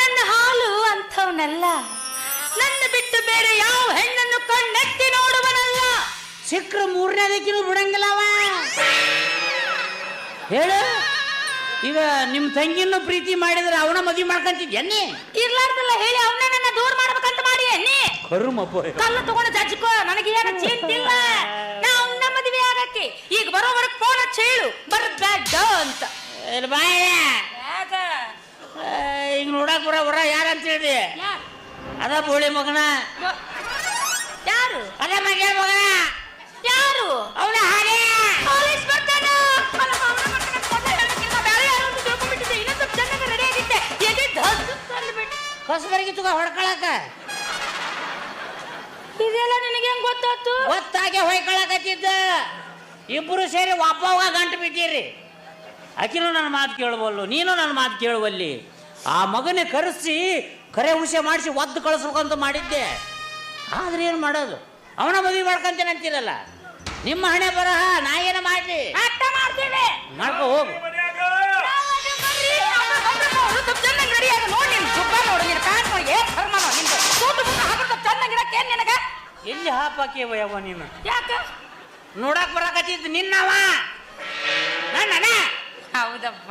ನನ್ನ ಹಾಲು ಅಂಥವನಲ್ಲ ನನ್ನ ಬಿಟ್ಟು ಬೇರೆ ಯಾವ ಹೆಣ್ಣನ್ನು ಕಣ್ಣೆತ್ತಿ ನೋಡುವನಲ್ಲ? ಸಿಕ್ಕ್ರ ಮೂರನೇದಕ್ಕಿನೂ ಬಿಡಂಗಿಲ್ಲವ. ಹೇಳು. ಈಗ ನಿಮ್ ತಂಗಿನೂ ಪ್ರೀತಿ ಮಾಡಿದ್ರೆ ಅವನ ಮದುವೆ ಮಾಡ್ಕೊಂತಿದ್ಯನ್ನಿ ಇರ್ಲಾರ್ದಲ್ಲ ಹೇಳಿ ಅವನ್ನ ನನ್ನ ದೂರ ಮಾಡ್ಬೇಕಂತ ಮಾಡಿ ನೀ ಕರುಮಪ್ಪ ಕಲ್ಲು ತಗೊಂಡು ಜಜ್ಕೋ ನನಗೆ ಏನ ಚಿಂತಿಲ್ಲ ನಾ ಅವನ ಮದುವೆ ಆಗಕ್ಕೆ. ಈಗ ಬರೋವರೆಗೆ ಫೋನ್ ಹಚ್ಚಿ ಹೇಳು. ಬರ್ಬೇಡ ಅಂತ. ಬಾಯ? ಈಗ ನೋಡಕ್ ಬರ ಬರ ಯಾರಂತ ಹೇಳಿ? ಅದ ಬೋಳಿ ಮಗನ. ಯಾರು? ಅದ ಮಗ ಮಗ. ಯಾರು? ಅವನ ಹಾಗೆ. ಪೊಲೀಸ್ ಬರ್ತಾನ ಅಲ್ಲ, ಅವ್ನ ಬರ್ತಾನ, ಮೊದ್ಲೇ ಹೇಳ್ಬೇಕಿಲ್ಲ, ಬೇರೆ ಯಾರೋ ಅಂತ ತಿಳ್ಕೊಂಡ್ಬಿಟ್ಟಿದ್ದೆ. ಇನ್ನೊಂದ್ ಸ್ವಲ್ಪ ಚೆನ್ನಾಗಿ ರೆಡಿ ಆಗಿದ್ದೆ. ಎದೆ ಧಸ್ ಅಂದ್ಬಿಟ್ಟು. ಹೊಸಬರಿಗೆ ತುಗ ಹೊಡ್ಕೊಳಕ. ಇದೆಲ್ಲ ನಿನಗೆ ಹೆಂಗ್ ಗೊತ್ತಾತು ಒತ್ತಾಗೆ ಹೊಯ್ಕೊಳಕತ್ತಿದ್ದ. ಇಬ್ಬರು ಸೇರಿ ಒಬ್ಬವ ಗಂಟು ಬಿದ್ದೀರಿ. ಆಕಿನೂ ನನ್ನ ಮಾತು ಕೇಳಬಲ್ಲು ನೀನು ನನ್ನ ಮಾತು ಕೇಳುವಲ್ಲಿ. ಆ ಮಗನೇ ಕರೆಸಿ ಕರೆ ಹುಷೆ ಮಾಡಿಸಿ ಒದ್ದು ಕಳಿಸ್ಬೇಕಂತ ಮಾಡಿದ್ದೆ. ಆದ್ರೆ ಏನು ಮಾಡೋದು? ಅವನ ಮದುವೆ ಮಾಡ್ಕೊಂತೇನೆ ಅಂತೀರಲ್ಲ? ನಿಮ್ಮ ಹಣೆ ಬರಹ ನಾ ಏನು ಮಾಡಲಿ? ಮಾಡ್ಕೊ ಹೋಗು. ಎಲ್ಲಿ ಹಾಪಾಕಿ ಯವ್ವ ನೀನು? ನೋಡಕ್ ಬರಾಕತ್ತಿದ್ದು ನಿನ್ನವ? ನನ್ನ ಹೌದಪ್ಪ.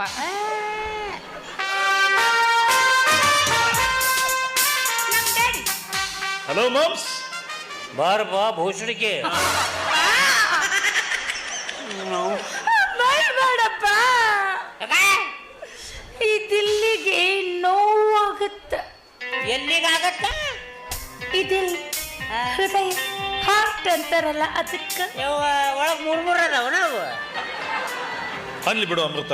ಹಲೋ ಮಾಮ್ಸ್ ಬಾರ ಬಾ ಭೂಷಣಿಕೆ ಬೇಡಪ್ಪ. ಈ ದಿಲ್ಲಿಗೆ ನೋವಾಗುತ್ತ. ಎಲ್ಲಿಗಾಗತ್ತ? ಇದಿಲ್ ಹೃದಯ ಹಾರ್ಟ್ ಅಂತಾರಲ್ಲ ಅದಕ್ಕೆ. ಒಳಗೆ ಒಳಗ್ ಮೂರು ಮೂರ್ ಅದಾವ ನಾವು. ಅಲ್ಲಿ ಬಿಡು ಅಮೃತ.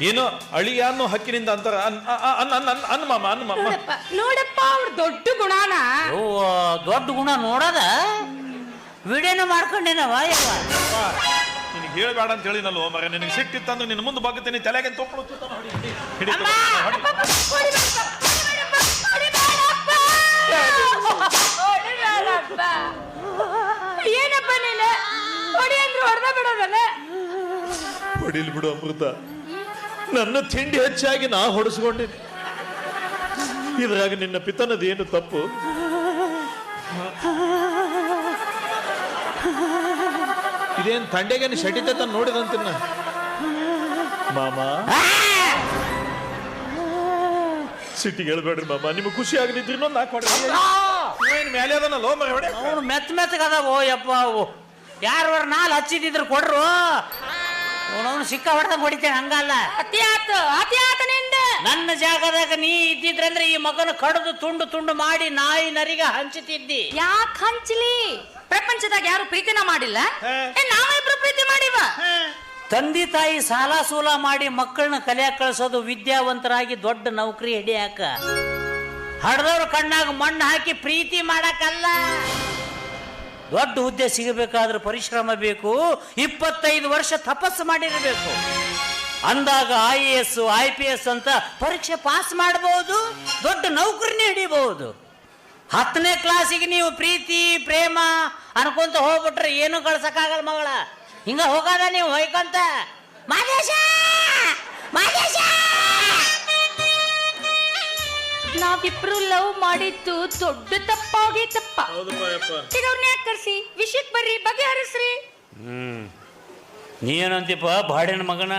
ಏನೋ ಅಳಿಯ ಅನ್ನೋ ಹಕ್ಕಿನಿಂದ ಅಂತಾರ? ಅನ್ ಅ- ಅ- ಅನ್ ಅನ್ ಅನ್ ಅನ್ ಮಾಮ ಅನ್ ಮಾಮ. ನೋಡಪ್ಪ ಅವ್ರ ದೊಡ್ಡ ಗುಣಾನ. ಓ ದೊಡ್ಡ ಗುಣ ನೋಡದ? ವಿಡಿಯೋನ ಮಾಡ್ಕೊಂಡೇನವ ಯವ್ವ? ನಿನಗೆ ಹೇಳಬೇಡ ಅಂತ ಹೇಳಿನಲ್ವ ಮರ ನಿನಗೆ ಸಿಕ್ಕಿತ್ತಂದ್ರೆ ನಿನ್ನ ಮುಂದೆ ಬಗ್ತೀನಿ ತಲೆಗೆ ಹೊಡಿಬೇಡಪ್ಪ. ಏನಪ್ಪ ನೀನು? ಹೊಡಿ ಅಂದ್ರೆ ಹೊಡೆದ ಬಿಡೋದಲ್ಲ? ಹೊಡಿಲ್ ಬಿಡು ಅಮೃತ. ನನ್ನ ತಿಂಡಿ ಹೆಚ್ಚಾಗಿ ನಾ ಹೊಡೆಸ್ಕೊಂಡಿನಿ ಇದ್ರಾಗ ನಿನ್ನ ಪಿತನದೇನು ತಪ್ಪು? ಇದೇನ್ ತಂಡೆಗೆ ಶಟಿತ ನೋಡಿದಂತಿನ್ನ ಮಾಮ. ಸಿಟ್ಟಿಗೆ ಹೇಳ್ಬೇಡ್ರಿ ಮಾಮ ನಿಮ್ಗೆ ಖುಷಿ ಆಗದಿದ್ರಿ ಇನ್ನೊಂದು ಹೊಡೆ ಏನು ಮೇಲೆ ಮರ ಅವನು ಮೆತ್ತ ಮೆತ್ತಗದಾವೋ ಯಪ್ಪ ಅವು. ಯಾರು ನಾಲ್ ಹಚ್ಚಿದ್ರು ಕೊಡ್ರು. ಅವನವನು ಸಿಕ್ಕ ಹೊಡೆದಂಗೆ ಹೊಡಿತೇನೆ ಹಂಗಲ್ಲ. ಅತಿ ಆತ ಅತಿ ಆತ ನಿಂದ. ನನ್ನ ಜಾಗದಾಗ ನೀ ಇದ್ದಿದ್ರಂದ್ರೆ ಈ ಮಗನ ಕಡ್ದು ತುಂಡು ತುಂಡು ಮಾಡಿ ನಾಯಿ ನರಿಗೆ ಹಂಚುತ್ತಿದ್ದಿ ಯಾಕೆ ಹಂಚಲಿ? ಪ್ರಪಂಚದಾಗ ಯಾರು ಪ್ರೀತಿನ ಮಾಡಿಲ್ಲ? ಹೇ. ಏ, ನಾವಿಬ್ರು ಪ್ರೀತಿ ಮಾಡಿವ? ತಂದೆ ತಾಯಿ ಸಾಲ ಸೂಲ ಮಾಡಿ ಮಕ್ಕಳನ್ನ ಕಲಿಯಾಕ ಕಳಿಸೋದು ವಿದ್ಯಾವಂತರಾಗಿ ದೊಡ್ಡ ನೌಕರಿ ಹಿಡಿಯಾಕ. ಹಡ್ದವ್ರ ಕಣ್ಣಾಗ ಮಣ್ಣು ಹಾಕಿ ಪ್ರೀತಿ ಮಾಡಕ್ಕಲ್ಲ ದೊಡ್ಡ ಹುದ್ದೆ ಸಿಗಬೇಕಾದ್ರೆ ಪರಿಶ್ರಮ ಬೇಕು. ಇಪ್ಪತ್ತೈದು ವರ್ಷ ತಪಸ್ಸು ಮಾಡಿರಬೇಕು. ಅಂದಾಗ I A S I P S ಅಂತ ಪರೀಕ್ಷೆ ಪಾಸ್ ಮಾಡಬಹುದು ದೊಡ್ಡ ನೌಕರಿನೇ ಹಿಡಿಬಹುದು ಹತ್ತನೇ ಕ್ಲಾಸಿಗೆ ನೀವು ಪ್ರೀತಿ, ಪ್ರೇಮ ಅನ್ಕೊಂತ ಹೋಗ್ಬಿಟ್ರೆ ಏನು ಕಳ್ಸಕ್ಕಾಗಲ್ಲ ಮಗಳ. ಹಿಂಗ ಹೋಗದ ನೀವು ಹೊಯ್ಕೊಂತ. ಮಾದೇಶ! ಮಾದೇಶ! ನಾವಿಬ್ರು ಲವ್ ಮಾಡಿದ್ದು ದೊಡ್ಡ ತಪ್ಪಾಗೈತಪ್ಪ ಹೌದಪ್ಪ ಯಪ್ಪ ಅವ್ರನ್ನ ಯಾಕೆ ಕರ್ಸಿ? ವಿಷಯಕ್ಕೆ ಬರ್ರಿ ಬಗೆಹರಿಸ್ರಿ. ಹ್ಮ್. ನೀ ಏನಂತೀಪ ಬಾಡಿನ ಮಗನ?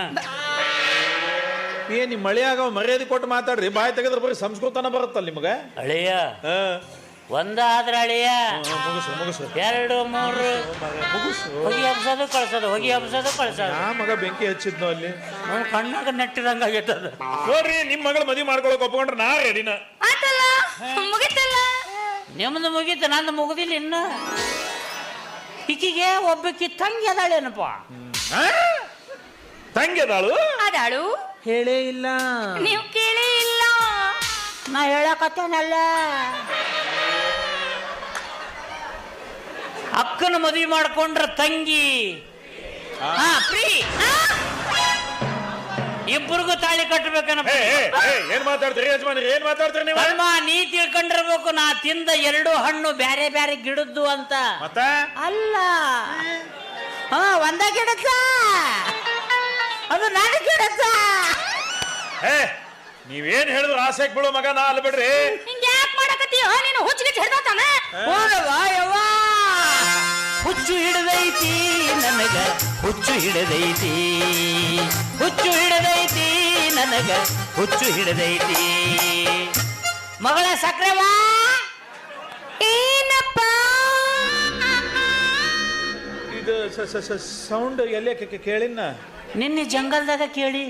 ಏ ನಿಮ್ಮ ಮಳೆಯಾಗ ಮರ್ಯಾದೆ ಕೊಟ್ಟು ಮಾತಾಡ್ರಿ ಬಾಯಿ ತೆಗೆದ್ರೆ ಬರೀ ಸಂಸ್ಕೃತನ ಬರುತ್ತಲ್ಲ ನಿಮಗೆ? ಹಳೆಯ? ಹಾ. ಒಂದ ಆದ್ರ ಅಳಿಯ ಎರಡು ಮೂರು. ಮುಗಿಸು. ಹೊಗಿ ಹಬ್ಸೋದು ಕಳ್ಸೋದು ಹೊಗಿ ಹಬ್ಸೋದು ಕಳ್ಸೋದು. ಯಾ ಮಗ ಬೆಂಕಿ ಹಚ್ಚಿದ್ನು ಅಲ್ಲಿ? ಅವ್ನ ಕಣ್ಣಾಗ ನೆಟ್ಟಿದಂಗ ಆಗೈತದ ನೋಡ್ರಿ ನಿಮ್ ಮಗಳ ಮದಿ ಮಾಡ್ಕೊಳಕ್ ಒಪ್ಕೊಂಡ್ರೆ ನಾ ರೆಡಿನ. ಆತಲ್ಲ? ಮುಗಿತಲ್ಲ? ನಿಮ್ದು ಮುಗೀತು ನಂದು ಮುಗುದಿಲ್ಲ ಇನ್ನು. ಈಕಿಗೆ ಒಬ್ಬಕಿ ತಂಗಿ ಅದಾಳೇನಪ್ಪ? ಆ? ತಂಗಿ ಅದಾಳು? ಅದಾಳು? ಹೇಳೇ ಇಲ್ಲ. ನೀವು ಕೇಳೇ ಇಲ್ಲ. ನಾ ಹೇಳಕತ್ತೇನಲ್ಲ? ಅಕ್ಕನ ಮದುವೆ ಮಾಡ್ಕೊಂಡ್ರ ತಂಗಿ. ಹಾ ಪ್ರೀ. ಇಬ್ಬರಿಗೂ ತಾಳಿ ಏ, ಏನ್ ಮಾತಾಡ್ತೀರಿ ಯಜಮಾನ್ರಿ? ಏನ್ ಮಾತಾಡ್ತೀರಿ ನೀವು? ಅಮ್ಮ ನೀ ತಿಳ್ಕೊಂಡಿರ್ಬೇಕು ನಾ ತಿಂದ ಎರಡು ಹಣ್ಣು ಬ್ಯಾರೆ ಬ್ಯಾರೆ ಗಿಡದ್ದು ಅಂತ. ಮತ್ತ? ಅಲ್ಲ. ಹಾ ಒಂದ ಗಿಡದ ಅದು ನನ್ನ ಗಿಡದ ಏ ನೀವೇನ್ ಹೇಳಿದ್ರು ಆಸೆಗ್ ಬಿಡು ಮಗ ನಾ ಅಲ್ಲ ಬಿಡ್ರಿ ಹಿಂಗ ಯಾಕೆ ಮಾಡಕತ್ತೀಯೋ ನೀನು ಹುಚ್ಚಿಗೆ ಹಿಡ್ದಾತಾನ ಹೋಗವ್ವ, ಯವ್ವ. ಹುಚ್ಚು ಹಿಡದೈತಿ ನನಗ ಹುಚ್ಚು ಹಿಡದೈತಿ. ಹುಚ್ಚು ಹಿಡದೈತಿ ನನಗ ಹುಚ್ಚು ಹಿಡದೈತಿ. ಮಗಳ ಸಕ್ರವಾ! ಏನಪ್ಪ? ಇದು ಸೌಂಡ್ ಎಲ್ಲೇ ಕೇಳಿನ ನಿನ್ನೆ ಜಂಗಲ್ದಾಗ ಕೇಳಿ.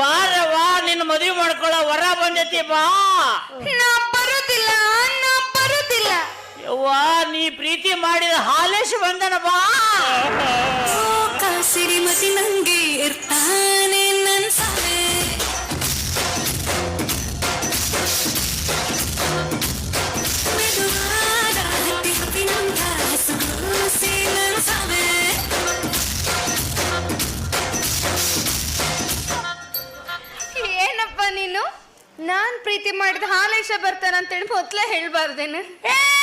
ಬಾರವಾ ನಿನ್ನ ಮದುವೆ ಮಾಡ್ಕೊಳ್ಳ ವರ ಬಂದೈತಿ ಬಾ. ನಾ ಬರುದಿಲ್ಲ ಯವ್ವ ನೀ ಪ್ರೀತಿ ಮಾಡಿದ ಹಾಲೇಶ್ ಬಂದನ ಬಾ. ಸಿರಿಮತಿ ನಂಗೆ ಇರ್ತಾನೆ ನನ್ ಸಾವೆ. ಮೆದುವಾದ ಹತ್ತಿ ಹತ್ತಿ ನನ್ ಏನಪ್ಪ ನೀನು? ನಾನ್ ಪ್ರೀತಿ ಮಾಡಿದ ಹಾಲೇಶ ಬರ್ತಾನಂತೇಳಿ ಮೊದ್ಲೇ ಹೇಳ್ಬಾರ್ದೇನು? ಏನ್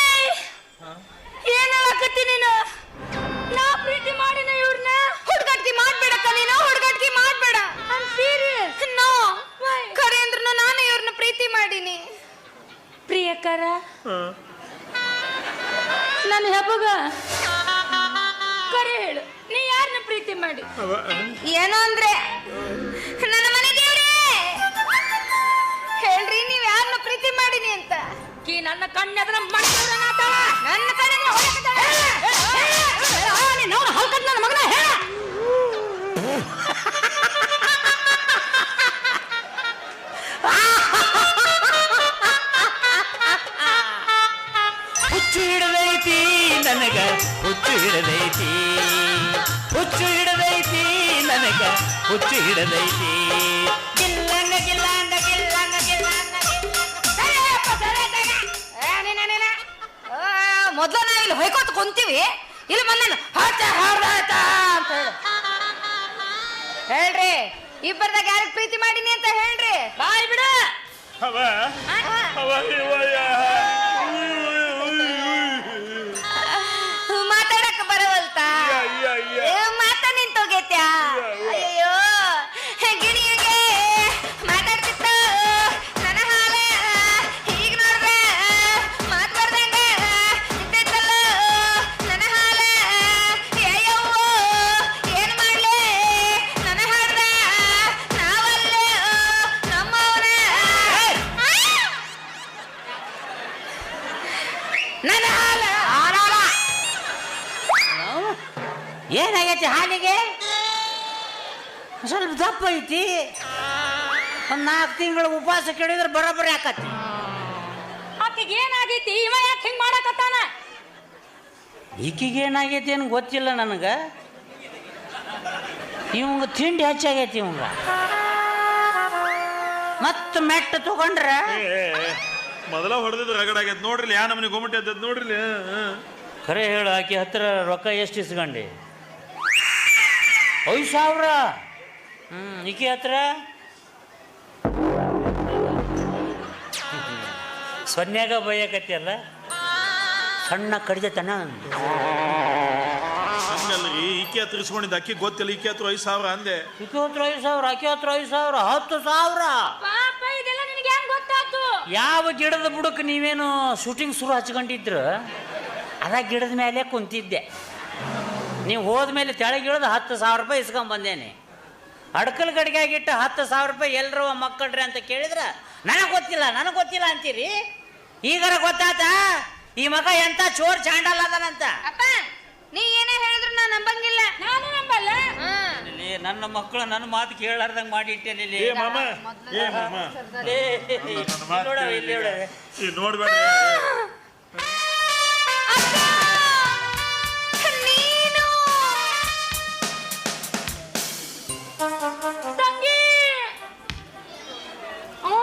ಪ್ರಿಯಕರ ನನ್ನ ಹಬ್ಬಗ ಕರೆ ಹೇಳು ನೀ ಯಾರನ್ನ ಪ್ರೀತಿ ಮಾಡಿ ಏನೋ ಅಂದ್ರೆ ನನ್ನ ಮನೆ ದೇವ್ರೇ ಹೇಳ್ರಿ ನೀವ್ ಯಾರನ್ನ ಪ್ರೀತಿ ಮಾಡಿನಿ ಅಂತ ಕಿ ನನ್ನ ಕಣ್ಣೆದ್ರ ಮಣ್ಣು ನನ್ನ ಕಡೆ ನನ್ನ ಮಗನ ಹೇಳ ನನಗ ಹುಚ್ಚು ಹಿಡದೈತಿ. ಹುಚ್ಚು ಹಿಡದೈತಿ ನನಗ ಹುಚ್ಚು ಹಿಡದೈತಿ. ಗಿಲ್ಲಂಗ ಗಿಲ್ಲಂಗ ಮೊದ್ಲು ನಾವ್ ಇಲ್ಲಿ ಹೊಯ್ಕೋತ ಕುಂತೀವಿ ಇಲ್ಲಿ ಬಂದ ಹಾಟ ಹಾಡಾಟ ಅಂತ ಹೇಳು. ಹೇಳ್ರಿ ಇಬ್ಬರದಾಗ ಯಾರಿಗೆ ಪ್ರೀತಿ ಮಾಡೀನಿ ಅಂತ ಹೇಳ್ರಿ. ಬಾಯ್ ಬಿಡ. ನನ್ನ ಹಾಲ. ಏನಾಗೈತಿ ಹಾಲಿಗೆ? ಸ್ವಲ್ಪ ದಪ್ಪ ಐತಿ. ಒಂದ್ ನಾಲ್ಕು ತಿಂಗಳು ಉಪವಾಸ ಕೇಳಿದ್ರೆ ಬರೋಬ್ಬರಿ ಆಕತಿ. ಆಕಿಗೆ ಏನಾಗೈತಿ? ಇವ ಯಾಕೆ ಹಿಂಗ್ ಮಾಡಕತ್ತಾನ? ಈಕಿಗೆ ಏನಾಗೈತಿ ಏನು ಗೊತ್ತಿಲ್ಲ ನನಗೆ. ಇವಂಗ ತಿಂಡಿ ಹೆಚ್ಚಾಗೈತಿ ಇವಂಗ. ಮತ್ತೆ ಮೆಟ್ಟ ತಗೊಂಡ್ರೆ ಮೊದಲ ಹೊಡೆದಿದ್ದು ರಗಡ ಆಗ್ಯದ. ನೋಡ್ರಿ ಯಾ ನಮ್ಮನೆ ಗೊಮ್ಮಟಿ ಅದ್ದದ್ ನೋಡ್ರಿ ಖರೆ ಹೇಳು ಆಕೆ ಹತ್ರ ರೊಕ್ಕ ಎಷ್ಟು ಇಸ್ಕೊಂಡಿ? ಐದು ಸಾವಿರ? ಹ್ಞೂ ಈಕೆ ಹತ್ರ? ಸೊನ್ಯಾಗ ಬೈಯಕತ್ತಿಯಲ್ಲ? ಸಣ್ಣ ಕಡಿದತನ ಹಂಗಲ್ರಿ ಈಕೆ ಹತ್ರ ಇಸ್ಕೊಂಡಿದ್ದ ಅಕ್ಕಿ ಗೊತ್ತಿಲ್ಲ ಈಕೆ ಹತ್ರ ಐದು ಸಾವಿರ ಅಂದೆ. ಈಕೆ ಹತ್ರ ಐದು ಸಾವಿರ ಆಕೆ ಹತ್ರ ಐದು ಸಾವಿರ ಹತ್ತು ಸಾವಿರ ಪಾಪ ಇದೆಲ್ಲ ನಿನಗೆ ಹೆಂಗ್ ಗೊತ್ತಾತು ಯಾವ ಗಿಡದ ಬುಡಕ್ಕೆ ನೀವೇನು ಶೂಟಿಂಗ್ ಶುರು ಹಚ್ಕೊಂಡಿದ್ರು ಅದ ಗಿಡದ ಮೇಲೆ ಕುಂತಿದ್ದೆ. ನೀವು ಹೋದ ಮೇಲೆ ತೆಳಗಿಳಿದು ಹತ್ತು ಸಾವಿರ ರೂಪಾಯಿ ಇಸ್ಕೊಂಬಂದೇನೆ ಅಡ್ಕಲ್ ಗಡಿಗೆಯಾಗಿಟ್ಟು ಹತ್ತು ಸಾವಿರ ರೂಪಾಯಿ ಎಲ್ಲರೂ ಮಕ್ಕಳ್ರಿ ಅಂತ ಕೇಳಿದ್ರೆ ನನಗೆ ಗೊತ್ತಿಲ್ಲ ನನಗೆ ಗೊತ್ತಿಲ್ಲ ಅಂತೀರಿ? ಈಗಾರ ಗೊತ್ತಾತ? ಈ ಮಗ ಎಂತ ಚೋರ್ ಚಾಂಡಲ್ ಅದನಂತ? ಅಪ್ಪ ನೀ ಏನೇ ಹೇಳಿದ್ರು ನಾನು ನಂಬಂಗಿಲ್ಲ. ನಾನು ನಂಬಲ್ಲ? ನನ್ನ ಮಕ್ಕಳು ನನ್ನ ಮಾತು ಕೇಳಾರ್ದಂಗ್ ಮಾಡಿ ಇಲ್ಲಿ. ಏ ಮಾಮ ಏ ಮಾಮ. ಲೇ, ಇಲ್ಲಿ ನೋಡವ, ಇಲ್ಲಿ ನೋಡವ. ಈ ನೋಡ್ಬೇಡ್ರಿ. ನೀನು ತಂಗಿ ಓ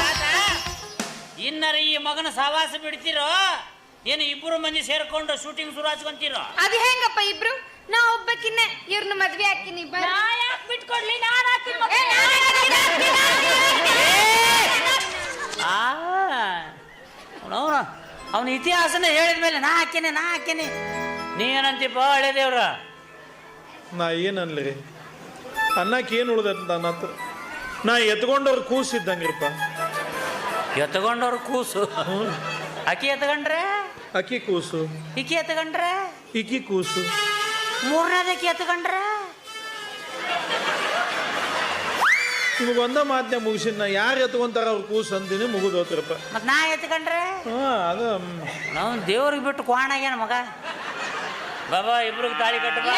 ತಾತ, ಇನ್ನರ ಈ ಮಗನ ಸಹವಾಸ ಬಿಡ್ತಿರೋ? ಏನು ಇಬ್ಬರು ಮಂದಿ ಸೇರ್ಕೊಂಡು ಶೂಟಿಂಗ್ ಶುರು ಹಚ್ಕೊಂತೀರ ಅದು ಹೆಂಗಪ್ಪ ಇಬ್ರು? ನಾ ಒಬ್ಬಕಿನ್ನ. ಇವ್ರನ್ನ ಮದ್ವೆ ಹಾಕಿನಿ ನಾ ಯಾಕೆ ಬಿಟ್ಕೊಡ್ಲಿ? ನಾನು ಹಾಕ್ತೀನಿ ಆ. ಅವನು ಅವನ ಇತಿಹಾಸನ ಹೇಳಿದ ಮೇಲೆ ನಾ ಹಾಕೇನೆ ನಾ ಹಾಕೇನೆ ನೀ ಏನಂತೀಪ ಹಳೆ ದೇವ್ರ? ನಾ ಏನ್ ಅನ್ಲಿ ಅನ್ನಕ್ಕೆ ಏನು ಉಳ್ದೈತೆ ನನ್ನ ಹತ್ರ? ನಾ ಎತ್ಕೊಂಡವ್ರು ಕೂಸಿದ್ದಂಗಿರಪ್ಪ. ಎತ್ಕೊಂಡವ್ರ ಕೂಸು. ಅಕ್ಕಿ ಎತ್ಕೊಂಡ್ರೆ? ಅಕ್ಕಿ ಕೂಸು. ಇಕ್ಕಿ ಎತ್ಕೊಂಡ್ರೆ? ಇಕ್ಕಿ ಕೂಸು. ಮೂರನೇದಕ್ಕೆ ಎತ್ಕೊಂಡ್ರೆ? ನಿಮಗೆ ಒಂದ ಮಾತನ್ನ ಮುಗಿಸಿನ ನಾ ಯಾರು ಎತ್ಕೊಂತಾರ ಅವ್ರು ಕೂಸು ಅಂತೀನಿ ಮುಗಿದೋತ್ರಪ್ಪ. ಮತ್ ನಾ ಎತ್ಕೊಂಡ್ರೆ? ಹಾ ಅದು ನಾವು ದೇವ್ರಿಗೆ ಬಿಟ್ಟು ಕ್ವಾಣಾಗ್ಯಾನ ಮಗ. ಬಾಬಾ ಇಬ್ರಿಗೆ ತಾಳಿ ಕಟ್ಟು ಬಾ.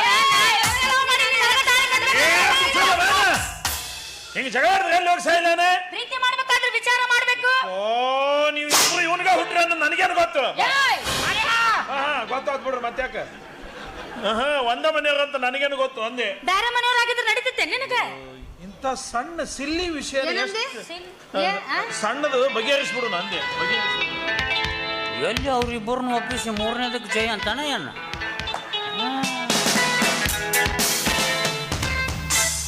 ಹಿಂಗೆ ಜಗಳ ಎಲ್ಲಿ ಹೋಗಿ ಸಾಯಿಲಾನೆ ಪ್ರೀತಿ ಮಾಡ್ಬೇಕಾದ್ರೆ ವಿಚಾರ ಮಾಡ್ಬೇಕು. ಓ ನೀವು ಇಬ್ರು ಇವನ್ಗ ಹುಟ್ಟ್ರಿ ಅಂತ ನನಗೇನು ಗೊತ್ತು? ಗೊತ್ತಾತ್ ಬಿಡ್ರಿ ಮತ್ತ್ಯಾಕ ಹಾ ಒಂದ ಮನೆಯವ್ರ ಅಂತ ನನಗೇನು ಗೊತ್ತು ಅಂದೆ ಬೇರೆ ಮನೆಯವ್ರಾಗಿದ್ರೆ ನಡೀತಿತ್ತೆ ನಿನಗೆ ಇಂಥ ಸಣ್ಣ ಸಿಲ್ಲಿ ವಿಷಯ ಏನಂದೆ? ಏ, ಆ? ಸಣ್ಣದು ಬಗೆಹರಿಸ್ಬಿಡು ನಂದೆ ಬಗೆಹರಿಸ್ಬಿಡು ಎಲ್ಲಿ ಅವ್ರಿಬ್ಬರನ್ನ ಒಪ್ಪಿಸಿ ಮೂರನೇದಕ್ಕೆ ಜಯ ಅಂತಾನೆ ಏನು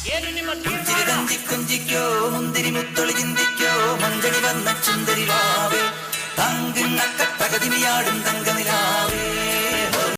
ಏನು ನಿಮ್ಮ ತೀರ್ಮಾನ? ചിരിതഞ്ചി കൊഞ്ചിക്കോ മുന്തിരി മുത്തൊളിചിന്തിക്കോ മഞ്ചടി വന്ന ചുന്ദരി വാവേ തങ്കിണ്ണക്ക തകതിരിയാടും തങ്കനിലാവേ.